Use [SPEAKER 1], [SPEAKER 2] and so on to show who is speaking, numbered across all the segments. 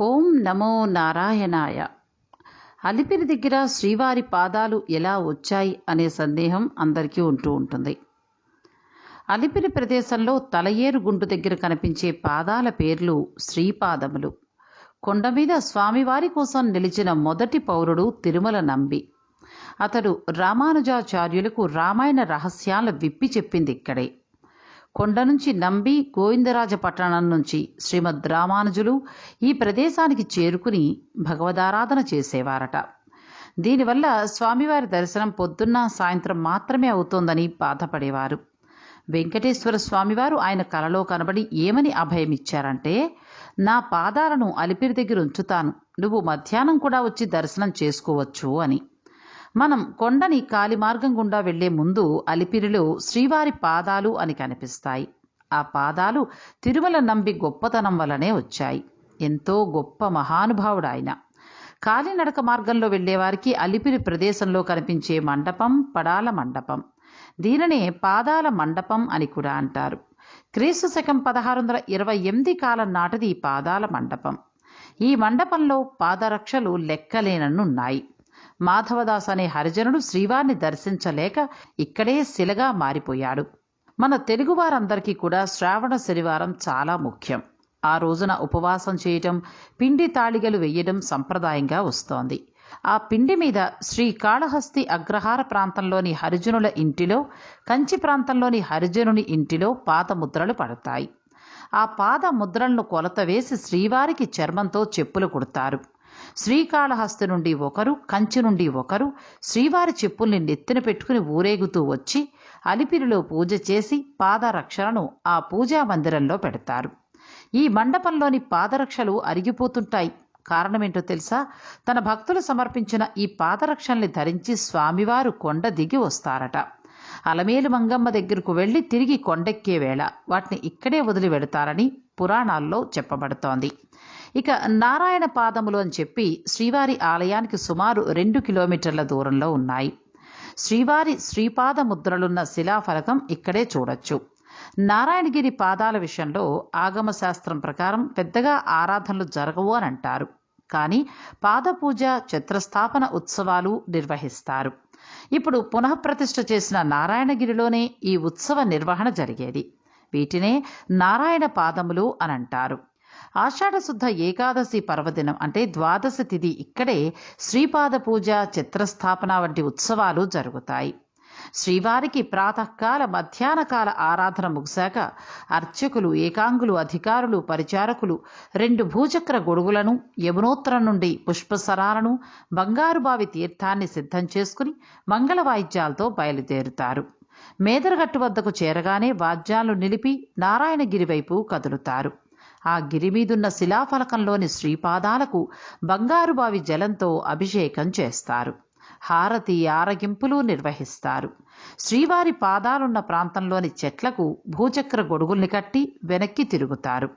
[SPEAKER 1] ఓం నమో నారాయణాయ. అలిపిరి దగ్గర శ్రీవారి పాదాలు ఎలా వచ్చాయి అనే సందేహం అందరికీ ఉంటూ ఉంటుంది. అలిపిరి ప్రదేశంలో తలయేరు గుండు దగ్గర కనిపించే పాదాల పేర్లు శ్రీపాదములు. కొండ మీద స్వామివారి కోసం నిలిచిన మొదటి పౌరుడు తిరుమల నంబి. అతడు రామానుజాచార్యులకు రామాయణ రహస్యాలు విప్పి చెప్పింది ఇక్కడే. కొండ నుంచి నంబి గోవిందరాజ పట్టణం నుంచి శ్రీమద్ రామానుజులు ఈ ప్రదేశానికి చేరుకుని భగవదారాధన చేసేవారట. దీనివల్ల స్వామివారి దర్శనం పొద్దున్న సాయంత్రం మాత్రమే అవుతోందని బాధపడేవారు. వెంకటేశ్వర స్వామివారు ఆయన కలలో కనబడి ఏమని అభయమిచ్చారంటే నా పాదాలను అలిపిరి దగ్గర ఉంచుతాను. నువ్వు మధ్యాహ్నం కూడా వచ్చి దర్శనం చేసుకోవచ్చు అని. మనం కొండని కాలి మార్గం గుండా వెళ్ళే ముందు అలిపిరిలో శ్రీవారి పాదాలు అని కనిపిస్తాయి. ఆ పాదాలు తిరుమల నంబి గొప్పతనం వలనే వచ్చాయి. ఎంతో గొప్ప మహానుభావుడు ఆయన కాలినడక మార్గంలో వెళ్ళేవారికి అలిపిరి ప్రదేశంలో కనిపించే మండపం పడాల మండపం. దీనినే పాదాల మండపం అని కూడా అంటారు. క్రీస్తు శకం పదహారు వందల ఇరవై ఎనిమిది కాలం నాటిది ఈ పాదాల మండపం. ఈ మండపంలో పాదరక్షలు లెక్కలేనన్నున్నాయి. మాధవదాస్ అనే హరిజనుడు శ్రీవారిని దర్శించలేక ఇక్కడే శిలగా మారిపోయాడు. మన తెలుగువారందరికీ కూడా శ్రావణ శనివారం చాలా ముఖ్యం. ఆ రోజున ఉపవాసం చేయటం పిండి తాళిగలు వేయడం సంప్రదాయంగా వస్తోంది. ఆ పిండి మీద శ్రీ కాళహస్తి అగ్రహార ప్రాంతంలోని హరిజనుల ఇంటిలో కంచి ప్రాంతంలోని హరిజనుని ఇంటిలో పాత ముద్రలు పడతాయి. ఆ పాద ముద్రలను కొలత వేసి శ్రీవారికి చర్మంతో చెప్పులు కుడతారు. శ్రీకాళహస్తి నుండి ఒకరు కంచి నుండి ఒకరు శ్రీవారి చెప్పుల్ని నెత్తిన పెట్టుకుని ఊరేగుతూ వచ్చి అలిపిరిలో పూజ చేసి పాదరక్షలను ఆ పూజా మందిరంలో పెడతారు. ఈ మండపంలోని పాదరక్షలు అరిగిపోతుంటాయి. కారణమేంటో తెలుసా? తన భక్తులు సమర్పించిన ఈ పాదరక్షల్ని ధరించి స్వామివారు కొండ దిగి వస్తారట. అలమేలు మంగమ్మ దగ్గరకు వెళ్ళి తిరిగి కొండెక్కే వేళ వాటిని ఇక్కడే వదిలి వెడతారని పురాణాల్లో చెప్పబడుతోంది. ఇక నారాయణ పాదములు అని చెప్పి శ్రీవారి ఆలయానికి సుమారు రెండు కిలోమీటర్ల దూరంలో ఉన్నాయి. శ్రీవారి శ్రీపాద ముద్రలున్న శిలాఫలకం ఇక్కడే చూడొచ్చు. నారాయణగిరి పాదాల విషయంలో ఆగమ శాస్త్రం ప్రకారం పెద్దగా ఆరాధనలు జరగవు అని అంటారు. కానీ పాదపూజ చిత్రస్థాపన ఉత్సవాలు నిర్వహిస్తారు. ఇప్పుడు పునఃప్రతిష్ఠ చేసిన నారాయణగిరిలోనే ఈ ఉత్సవ నిర్వహణ జరిగేది. వీటినే నారాయణ పాదములు అని అంటారు. ఆషాఢశుద్ధ ఏకాదశి పర్వదినం అంటే ద్వాదశ తిథి ఇక్కడే శ్రీపాద పూజ చిత్రస్థాపన వంటి ఉత్సవాలు జరుగుతాయి. శ్రీవారికి ప్రాతకాల మధ్యాహ్నకాల ఆరాధన ముగిశాక అర్చకులు ఏకాంగులు అధికారులు పరిచారకులు రెండు భూచక్ర గొడుగులను యమునోత్తరం నుండి పుష్పసరాలను బంగారుబావి తీర్థాన్ని సిద్ధం చేసుకుని మంగళ వాయిద్యాలతో బయలుదేరుతారు. మేదరగట్టు వద్దకు చేరగానే వాద్యాలు నిలిపి నారాయణగిరి వైపు కదులుతారు. ఆ గిరిమీదున్న శిలాఫలకంలోని శ్రీపాదాలకు బంగారుబావి జలంతో అభిషేకం చేస్తారు. హారతి ఆరగింపులు నిర్వహిస్తారు. శ్రీవారి పాదాలున్న ప్రాంతంలోని చెట్లకు భూచక్ర గొడుగుల్ని కట్టి వెనక్కి తిరుగుతారు.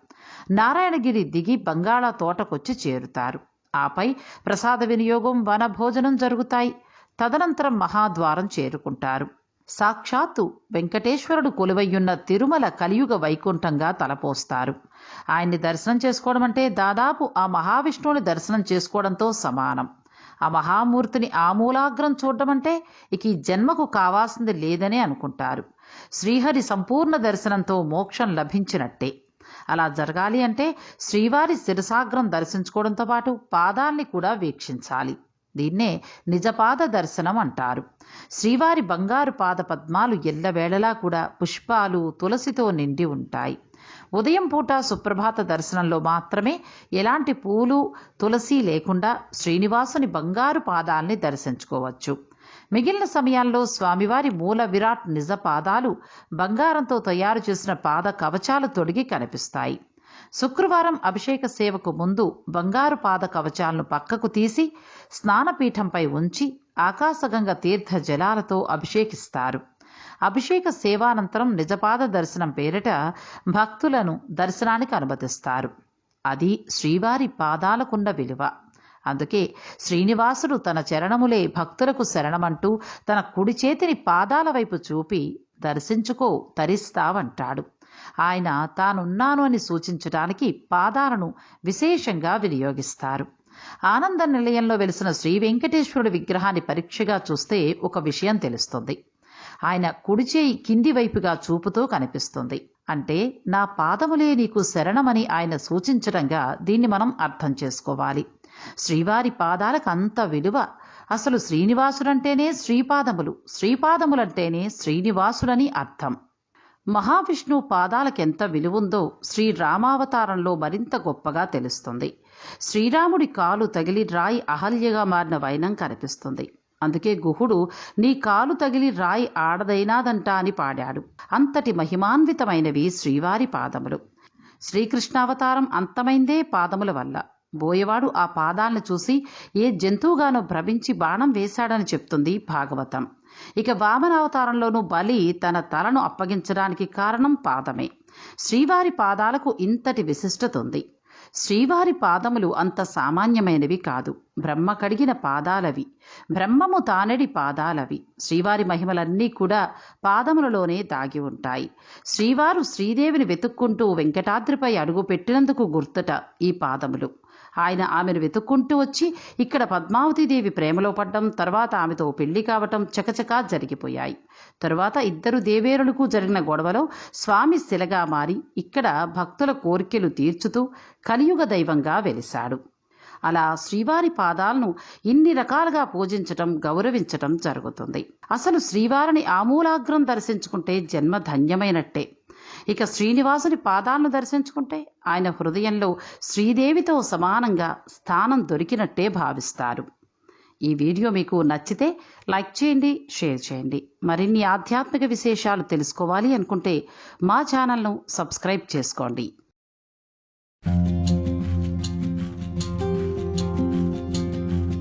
[SPEAKER 1] నారాయణగిరి దిగి బంగాళా తోటకొచ్చి చేరుతారు. ఆపై ప్రసాద వినియోగం వనభోజనం జరుగుతాయి. తదనంతరం మహాద్వారం చేరుకుంటారు. సాక్షాత్తు వెంకటేశ్వరుడు కొలువయ్యున్న తిరుమల కలియుగ వైకుంఠంగా తలపోస్తారు. ఆయన్ని దర్శనం చేసుకోవడం అంటే దాదాపు ఆ మహావిష్ణువుని దర్శనం చేసుకోవడంతో సమానం. ఆ మహామూర్తిని ఆమూలాగ్రం చూడడం అంటే ఇక ఈ జన్మకు కావాల్సింది లేదనే అనుకుంటారు. శ్రీహరి సంపూర్ణ దర్శనంతో మోక్షం లభించినట్టే. అలా జరగాలి అంటే శ్రీవారి శిరసాగ్రం దర్శించుకోవడంతో పాటు పాదాల్ని కూడా వీక్షించాలి. దీన్నే నిజపాద దర్శనం అంటారు. శ్రీవారి బంగారు పాద పద్మాలు ఎల్లవేళలా కూడా పుష్పాలు తులసితో నిండి ఉంటాయి. ఉదయం పూట సుప్రభాత దర్శనంలో మాత్రమే ఎలాంటి పూలు తులసి లేకుండా శ్రీనివాసుని బంగారు పాదాల్ని దర్శించుకోవచ్చు. మిగిలిన సమయాల్లో స్వామివారి మూల విరాట్ నిజ పాదాలు బంగారంతో తయారు చేసిన పాద కవచాలు తొడిగి కనిపిస్తాయి. శుక్రవారం అభిషేక సేవకు ముందు బంగారు పాద కవచాలను పక్కకు తీసి స్నానపీఠంపై ఉంచి ఆకాశగంగ తీర్థ జలాలతో అభిషేకిస్తారు. అభిషేక సేవానంతరం నిజపాద దర్శనం పేరిట భక్తులను దర్శనానికి అనుమతిస్తారు. అది శ్రీవారి పాదాలకున్న విలువ. అందుకే శ్రీనివాసుడు తన చరణములే భక్తులకు శరణమంటూ తన కుడి చేతిని పాదాల వైపు చూపి దర్శించుకో తరిస్తావంటాడు. ఆయన తానున్నాను అని సూచించడానికి పాదాలను విశేషంగా వినియోగిస్తారు. ఆనంద నిలయంలో వెలిసిన శ్రీ వెంకటేశ్వరుడి విగ్రహాన్ని పరీక్షగా చూస్తే ఒక విషయం తెలుస్తుంది. ఆయన కుడిచేయి కింది వైపుగా చూపుతూ కనిపిస్తుంది. అంటే నా పాదములే నీకు శరణమని ఆయన సూచించడంగా దీన్ని మనం అర్థం చేసుకోవాలి. శ్రీవారి పాదాలకు అంత విలువ. అసలు శ్రీనివాసుడంటేనే శ్రీపాదములు. శ్రీపాదములంటేనే శ్రీనివాసులని అర్థం. మహావిష్ణు పాదాలకెంత విలువుందో శ్రీరామావతారంలో మరింత గొప్పగా తెలుస్తుంది. శ్రీరాముడి కాలు తగిలి రాయి అహల్యగా మారిన వైనం కనిపిస్తుంది. అందుకే గుహుడు నీ కాలు తగిలి రాయి ఆడదైనాదంట అని పాడాడు. అంతటి మహిమాన్వితమైనవి శ్రీవారి పాదములు. శ్రీకృష్ణావతారం అంతమైందే పాదముల వల్ల. బోయవాడు ఆ పాదాలను చూసి ఏ జంతువుగానో భ్రమించి బాణం వేశాడని చెప్తుంది భాగవతం. ఇక వామనావతారంలోనూ బలి తన తలను అప్పగించడానికి కారణం పాదమే. శ్రీవారి పాదాలకు ఇంతటి విశిష్టత ఉంది. శ్రీవారి పాదములు అంత సామాన్యమైనవి కాదు. బ్రహ్మ కడిగిన పాదాలవి. బ్రహ్మము తానడి పాదాలవి. శ్రీవారి మహిమలన్నీ కూడా పాదములలోనే దాగి ఉంటాయి. శ్రీవారు శ్రీదేవిని వెతుక్కుంటూ వెంకటాద్రిపై అడుగు పెట్టినందుకు గుర్తుట ఈ పాదములు. ఆయన ఆమెను వెతుక్కుంటూ వచ్చి ఇక్కడ పద్మావతీదేవి ప్రేమలో పడ్డం తర్వాత ఆమెతో పెళ్ళి కావటం చకచకా జరిగిపోయాయి. తరువాత ఇద్దరు దేవేరులకు జరిగిన గొడవలో స్వామి శిలగా మారి ఇక్కడ భక్తుల కోరికలు తీర్చుతూ కలియుగ దైవంగా వెలిశాడు. అలా శ్రీవారి పాదాలను ఇన్ని రకాలుగా పూజించటం గౌరవించటం జరుగుతుంది. అసలు శ్రీవారిని ఆమూలాగ్రం దర్శించుకుంటే జన్మ ధన్యమైనట్టే. ఇక శ్రీనివాసుని పాదాలను దర్శించుకుంటే ఆయన హృదయంలో శ్రీదేవితో సమానంగా స్థానం దొరికినట్టే భావిస్తారు. ఈ వీడియో మీకు నచ్చితే లైక్ చేయండి షేర్ చేయండి. మరిన్ని ఆధ్యాత్మిక విశేషాలు తెలుసుకోవాలి అనుకుంటే మా ఛానల్ను సబ్స్క్రైబ్ చేసుకోండి.